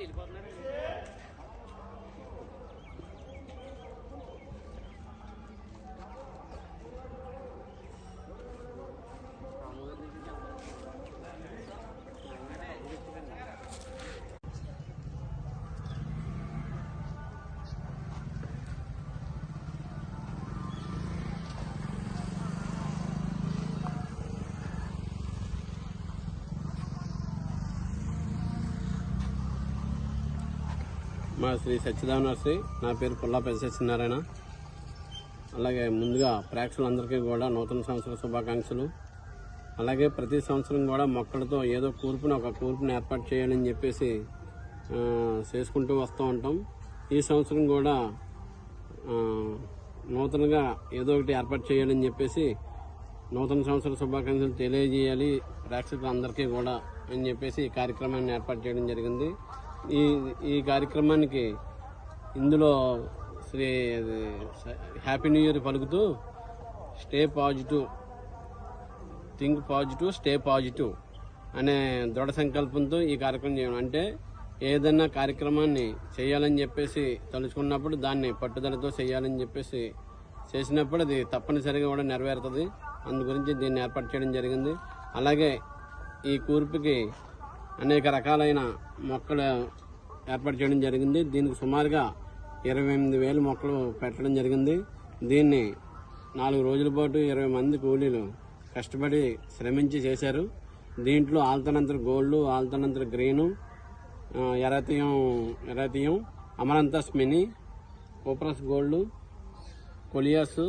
ನಿಲ್ಬಾರ್ನ మా శ్రీ సత్యదావ నర్సరీ. నా పేరు పుల్లా సత్యనారాయణ. అలాగే ముందుగా ప్రేక్షకులందరికీ కూడా నూతన సంవత్సర శుభాకాంక్షలు. అలాగే ప్రతి సంవత్సరం కూడా మొక్కలతో ఏదో కూర్పుని ఒక కూర్పుని ఏర్పాటు చేయాలని చెప్పేసి చేసుకుంటూ వస్తూ ఉంటాం. ఈ సంవత్సరం కూడా నూతనంగా ఏదో ఒకటి ఏర్పాటు చేయాలని చెప్పేసి నూతన సంవత్సర శుభాకాంక్షలు తెలియజేయాలి. ప్రేక్షకులందరికీ కూడా అని చెప్పేసి ఈ కార్యక్రమాన్ని ఏర్పాటు చేయడం జరిగింది. ఈ ఈ కార్యక్రమానికి ఇందులో శ్రీ అది హ్యాపీ న్యూ ఇయర్ పలుకుతూ stay positive think positive stay positive అనే దృఢ సంకల్పంతో ఈ కార్యక్రమం చేయడం. అంటే ఏదైనా కార్యక్రమాన్ని చేయాలని చెప్పేసి తలుచుకున్నప్పుడు దాన్ని పట్టుదలతో చేయాలని చెప్పేసి చేసినప్పుడు అది తప్పనిసరిగా కూడా నెరవేరుతుంది. అందు గురించి దీన్ని ఏర్పాటు చేయడం జరిగింది. అలాగే ఈ కూర్పుకి అనేక రకాలైన మొక్కలు ఏర్పాటు చేయడం జరిగింది. దీనికి సుమారుగా ఇరవై ఎనిమిది వేల మొక్కలు పెట్టడం జరిగింది. దీన్ని నాలుగు రోజుల పాటు ఇరవై మంది కూలీలు కష్టపడి శ్రమించి చేశారు. దీంట్లో alternanthera gold alternanthera green eranthemum eranthemum amaranthus mini coprosma gold coleus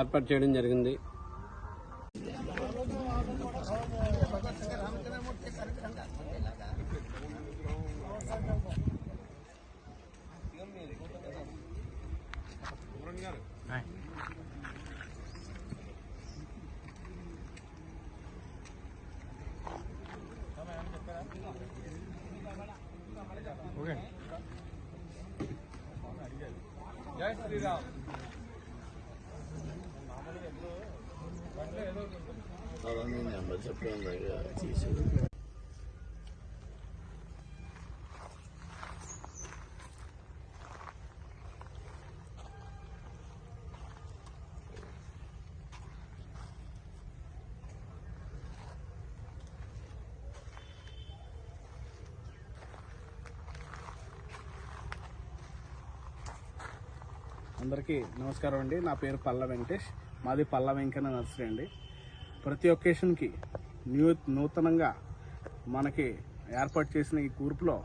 ఏర్పాటు చేయడం జరిగింది. ఓకే. జై శ్రీరామ్. చెప్పాను తీసి అందరికీ నమస్కారం అండి. నా పేరు పల్ల వెంకటేష్. మాది పల్ల వెంకన్న నర్సరీ అండి. ప్రతి ఒకేషన్కి న్యూ నూతనంగా మనకి ఏర్పాటు చేసిన ఈ కూర్పులో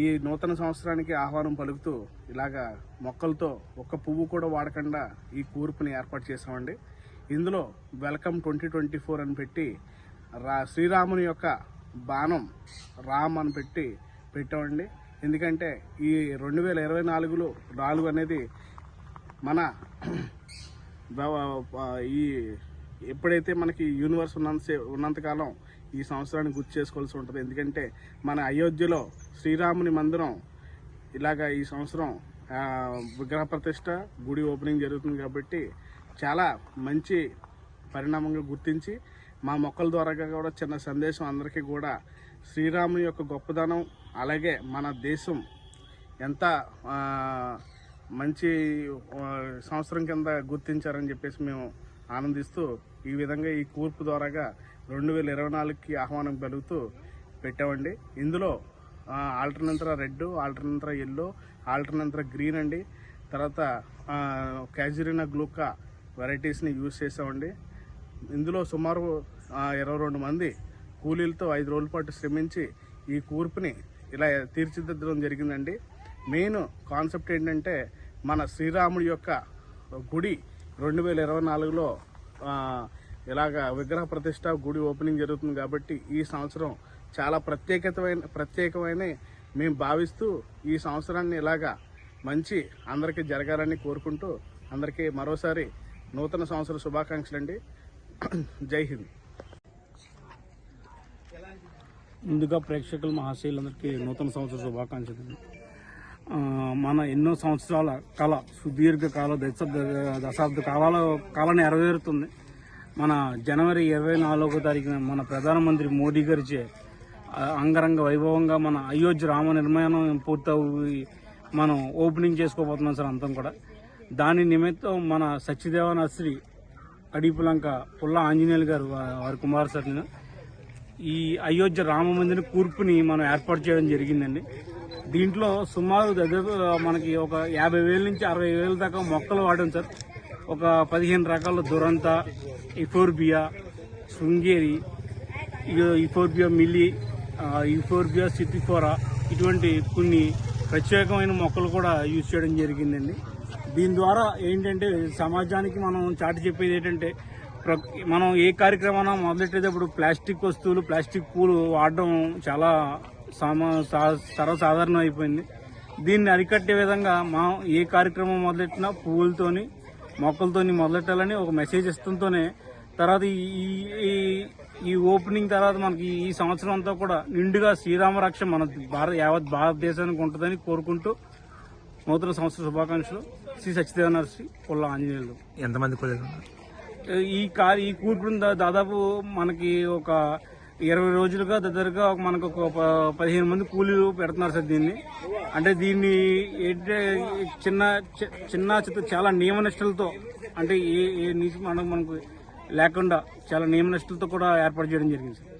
ఈ నూతన సంవత్సరానికి ఆహ్వానం పలుకుతూ ఇలాగా మొక్కలతో ఒక్క పువ్వు కూడా వాడకుండా ఈ కూర్పుని ఏర్పాటు చేసామండి ఇందులో వెల్కమ్ ట్వంటీ ట్వంటీ ఫోర్ అని పెట్టి రా శ్రీరాముని యొక్క బాణం రామ్ అని పెట్టి పెట్టామండి. ఎందుకంటే ఈ రెండు వేల ఇరవై నాలుగులో నాలుగు అనేది మన ఈ ఎప్పుడైతే మనకి యూనివర్స్ ఉన్నంత ఉన్నంతకాలం ఈ సంవత్సరాన్ని గుర్తు చేసుకోవాల్సి ఉంటుంది. ఎందుకంటే మన అయోధ్యలో శ్రీరాముని మందిరం ఇలాగా ఈ సంవత్సరం విగ్రహ ప్రతిష్ట గుడి ఓపెనింగ్ జరుగుతుంది కాబట్టి చాలా మంచి పరిణామంగా గుర్తించి మా మొక్కల ద్వారా కూడా చిన్న సందేశం అందరికీ కూడా శ్రీరాముని యొక్క గొప్పదనం అలాగే మన దేశం ఎంత మంచి సంవత్సరం కింద గుర్తించారని చెప్పేసి మేము ఆనందిస్తూ ఈ విధంగా ఈ కూర్పు ద్వారాగా రెండు వేల ఇరవై నాలుగుకి ఆహ్వానం పలుకుతూ పెట్టామండి. ఇందులో alternanthera red alternanthera yellow alternanthera green అండి. తర్వాత క్యాజురినా గ్లూకా వెరైటీస్ని యూజ్ చేసామండి ఇందులో సుమారు ఇరవై రెండు మంది కూలీలతో ఐదు రోజుల పాటు శ్రమించి ఈ కూర్పుని ఇలా తీర్చిదిద్దడం జరిగిందండి. మెయిన్ కాన్సెప్ట్ ఏంటంటే మన శ్రీరాముడి యొక్క గుడి రెండు వేల ఇరవై నాలుగులో ఇలాగ విగ్రహ ప్రతిష్ట గుడి ఓపెనింగ్ జరుగుతుంది కాబట్టి ఈ సంవత్సరం చాలా ప్రత్యేకతమైన ప్రత్యేకమైన మేము భావిస్తూ ఈ సంవత్సరాన్ని ఇలాగా మంచి అందరికీ జరగాలని కోరుకుంటూ అందరికీ మరోసారి నూతన సంవత్సర శుభాకాంక్షలు అండి జై హింద్. ముందుగా ప్రేక్షకుల మహాశైలందరికీ నూతన సంవత్సర శుభాకాంక్షలు. మన ఎన్నో సంవత్సరాల కళ సుదీర్ఘ కాల దశాబ్ద దశాబ్ద కాలాల కళ నెరవేరుతుంది. మన జనవరి ఇరవై నాలుగో తారీఖున మన ప్రధానమంత్రి మోడీ గారిచే అంగరంగ వైభవంగా మన అయోధ్య రామ నిర్మాణం పూర్తయి మనం ఓపెనింగ్ చేసుకోబోతున్నాం సార్ అంతం కూడా. దాని నిమిత్తం మన సత్యదేవ అడిపులంక పుల్ల ఆంజనేయులు గారు వారి కుమార్ సార్ నేను ఈ అయోధ్య రామ మందిర కూర్పుని మనం ఏర్పాటు చేయడం జరిగిందండి. దీంట్లో సుమారు దగ్గర మనకి ఒక యాభై వేల నుంచి అరవై వేల దాకా మొక్కలు వాడాం సార్. ఒక పదిహేను రకాల దురంత ఇఫోర్బియా శృంగేరి ఇఫోర్బియా మిల్లి ఇఫోర్బియా సిటిఫోరా ఇటువంటి కొన్ని ప్రత్యేకమైన మొక్కలు కూడా యూజ్ చేయడం జరిగిందండి. దీని ద్వారా ఏంటంటే సమాజానికి మనం చాటి చెప్పేది ఏంటంటే మనం ఏ కార్యక్రమాన మొదలెట్టేటప్పుడు ప్లాస్టిక్ వస్తువులు ప్లాస్టిక్ పూలు వాడడం చాలా సామా సా- సర్వసాధారణం అయిపోయింది. దీన్ని అరికట్టే విధంగా మనం ఏ కార్యక్రమం మొదలెట్టినా పువ్వులతోని మొక్కలతోని మొదలెట్టాలని ఒక మెసేజ్ ఇస్తుంటూనే తర్వాత ఈ ఈ- ఈ- ఈ ఓపెనింగ్ తర్వాత మనకి ఈ సంవత్సరం అంతా కూడా నిండుగా శ్రీరామ రక్ష మన భారత యావత్ భారతదేశానికి ఉంటుందని కోరుకుంటూ నూతన సంవత్సర శుభాకాంక్షలు. శ్రీ సత్యదేవ నర్సి పుల్ల ఆంజనేయులు. ఎంతమంది కొలేదు ఈ కా ఈ కూర్పు దాదాపు మనకి ఒక ఇరవై రోజులుగా దగ్గరగా మనకు ఒక ప- పదిహేను మంది కూలీలు పెడుతున్నారు సార్ దీన్ని. అంటే దీన్ని ఏంటంటే చిన్న చిన్న చిత్త చాలా నియమ నిష్టలతో అంటే ఏ ఏ నీచు మనకు మనకు లేకుండా చాలా నియమ నిష్టలతో కూడా ఏర్పాటు చేయడం జరిగింది సార్.